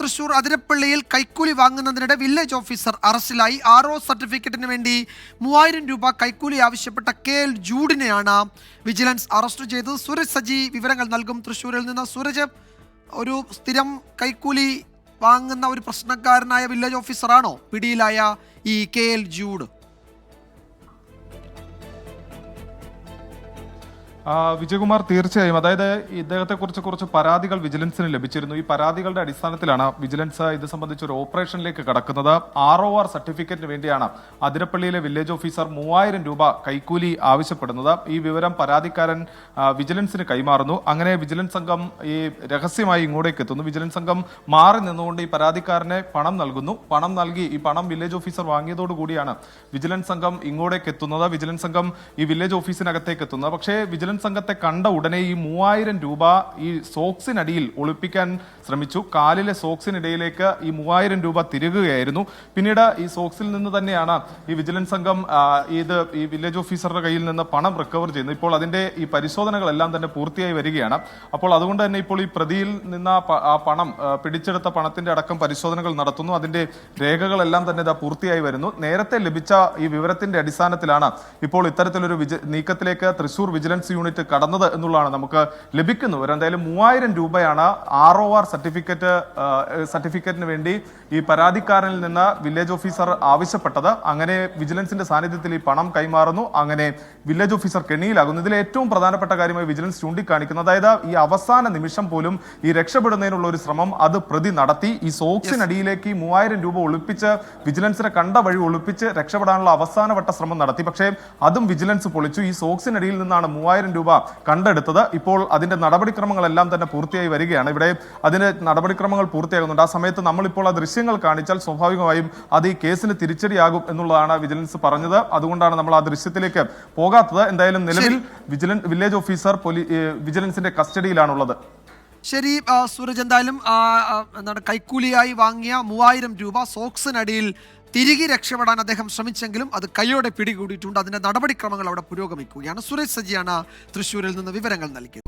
തൃശൂർ അതിരപ്പള്ളിയിൽ കൈക്കൂലി വാങ്ങുന്നതിനിടെ വില്ലേജ് ഓഫീസർ അറസ്റ്റിലായി. ആർ ഒ സർട്ടിഫിക്കറ്റിന് വേണ്ടി മൂവായിരം രൂപ കൈക്കൂലി ആവശ്യപ്പെട്ട കെ എൽ ജൂഡിനെയാണ് വിജിലൻസ് അറസ്റ്റ് ചെയ്തത്. സൂരജ് സജി വിവരങ്ങൾ നൽകും. തൃശൂരിൽ നിന്ന് സൂരജ് ഒരു സ്ഥിരം കൈക്കൂലി വാങ്ങുന്ന ഒരു പ്രശ്നക്കാരനായ വില്ലേജ് ഓഫീസറാണോ? പിടിയിലായ ഈ കെ എൽ ജൂഡ്. വിജയകുമാർ തീർച്ചയായും അതായത് ഇദ്ദേഹത്തെ കുറിച്ച് പരാതികൾ വിജിലൻസിന് ലഭിച്ചിരുന്നു. ഈ പരാതികളുടെ അടിസ്ഥാനത്തിലാണ് വിജിലൻസ് ഇത് സംബന്ധിച്ച് ഒരു ഓപ്പറേഷനിലേക്ക് കടക്കുന്നത്. ആർ ഒ ആർ സർട്ടിഫിക്കറ്റിന് വേണ്ടിയാണ് അതിരപ്പള്ളിയിലെ വില്ലേജ് ഓഫീസർ മൂവായിരം രൂപ കൈക്കൂലി ആവശ്യപ്പെടുന്നത്. ഈ വിവരം പരാതിക്കാരൻ വിജിലൻസിന് കൈമാറുന്നു. അങ്ങനെ വിജിലൻസ് സംഘം ഈ രഹസ്യമായി ഇങ്ങോട്ടേക്ക് എത്തുന്നു. വിജിലൻസ് സംഘം മാറി നിന്നുകൊണ്ട് ഈ പരാതിക്കാരനെ പണം നൽകുന്നു. പണം നൽകി ഈ പണം വില്ലേജ് ഓഫീസർ വാങ്ങിയതോടുകൂടിയാണ് വിജിലൻസ് സംഘം ഇങ്ങോട്ടേക്ക് എത്തുന്നത്. വിജിലൻസ് സംഘം ഈ വില്ലേജ് ഓഫീസിനകത്തേക്ക് എത്തുന്നത്. പക്ഷേ വിജിലൻസ് സംഘത്തെ കണ്ട ഉടനെ ഈ മൂവായിരം രൂപ ഈ സോക്സിനടിയിൽ ഒളിപ്പിക്കാൻ ശ്രമിച്ചു. കാലിലെ സോക്സിനിടയിലേക്ക് ഈ മൂവായിരം രൂപ തിരുകുകയായിരുന്നു. പിന്നീട് ഈ സോക്സിൽ നിന്ന് തന്നെയാണ് ഈ വിജിലൻസ് സംഘം ഇത് ഈ വില്ലേജ് ഓഫീസറുടെ കയ്യിൽ നിന്ന് പണം റിക്കവർ ചെയ്യുന്നത്. ഇപ്പോൾ അതിന്റെ ഈ പരിശോധനകളെല്ലാം തന്നെ പൂർത്തിയായി വരികയാണ്. അപ്പോൾ അതുകൊണ്ട് തന്നെ ഇപ്പോൾ ഈ പ്രതിയിൽ നിന്ന് ആ പണം പിടിച്ചെടുത്ത പണത്തിന്റെ അടക്കം പരിശോധനകൾ നടത്തുന്നു. അതിന്റെ രേഖകളെല്ലാം തന്നെ ഇതാ പൂർത്തിയായി വരുന്നു. നേരത്തെ ലഭിച്ച ഈ വിവരത്തിന്റെ അടിസ്ഥാനത്തിലാണ് ഇപ്പോൾ ഇത്തരത്തിലൊരു വിജ നീക്കത്തിലേക്ക് തൃശൂർ വിജിലൻസ് യൂണിറ്റ് കടന്നത് എന്നുള്ളതാണ് നമുക്ക് ലഭിക്കുന്നത്. ഒരെന്തായാലും എന്തായാലും മൂവായിരം രൂപയാണ് ആർ ഒ ആർ സർട്ടിഫിക്കറ്റ് സർട്ടിഫിക്കറ്റിന് വേണ്ടി ഈ പരാതിക്കാരനിൽ നിന്ന് വില്ലേജ് ഓഫീസർ ആവശ്യപ്പെട്ടത്. അങ്ങനെ വിജിലൻസിന്റെ സാന്നിധ്യത്തിൽ ഈ പണം കൈമാറുന്നു. അങ്ങനെ വില്ലേജ് ഓഫീസർ കെണിയിലാകുന്നു. ഇതിൽ ഏറ്റവും പ്രധാനപ്പെട്ട കാര്യമായി വിജിലൻസ് ചൂണ്ടിക്കാണിക്കുന്നത് അതായത് ഈ അവസാന നിമിഷം പോലും ഈ രക്ഷപ്പെടുന്നതിനുള്ള ഒരു ശ്രമം അത് പ്രതി നടത്തി. ഈ സോക്സിനടിയിലേക്ക് ഈ മൂവായിരം രൂപ ഒളിപ്പിച്ച് വിജിലൻസിനെ കണ്ട വഴി ഒളിപ്പിച്ച് രക്ഷപ്പെടാനുള്ള അവസാനവട്ട ശ്രമം നടത്തി. പക്ഷേ അതും വിജിലൻസ് പൊളിച്ചു. ഈ സോക്സിനടിയിൽ നിന്നാണ് മൂവായിരം രൂപ കണ്ടെടുത്തത്. ഇപ്പോൾ അതിന്റെ നടപടിക്രമങ്ങളെല്ലാം തന്നെ പൂർത്തിയായി വരികയാണ്. ഇവിടെ അതിന്റെ നടപടിക്രമങ്ങൾ പൂർത്തിയാകുന്നുണ്ട്. ആ സമയത്ത് നമ്മളിപ്പോൾ ആ ദൃശ്യങ്ങൾ കാണിച്ചാൽ സ്വാഭാവികമായും അത് ഈ കേസിന് തിരിച്ചടിയാകും എന്നുള്ളതാണ് വിജിലൻസ് പറഞ്ഞത്. അതുകൊണ്ടാണ് നമ്മൾ ആ ദൃശ്യത്തിലേക്ക് പോകാത്തത്. എന്തായാലും നിലവിൽ വിജിലൻസ് വില്ലേജ് ഓഫീസർ പോലീ വിജിലൻസിന്റെ കസ്റ്റഡിയിലാണുള്ളത്. ശരി സൂരജ് എന്തായാലും എന്താണ് കൈക്കൂലിയായി വാങ്ങിയ മൂവായിരം രൂപ സോക്സിനടിയിൽ തിരികെ രക്ഷപ്പെടാൻ അദ്ദേഹം ശ്രമിച്ചെങ്കിലും അത് കൈയോടെ പിടികൂടിയിട്ടുണ്ട്. അതിന്റെ നടപടിക്രമങ്ങൾ അവിടെ പുരോഗമിക്കുകയാണ്. സുരേഷ് സജിയാണ് തൃശ്ശൂരിൽ നിന്ന് വിവരങ്ങൾ നൽകിയത്.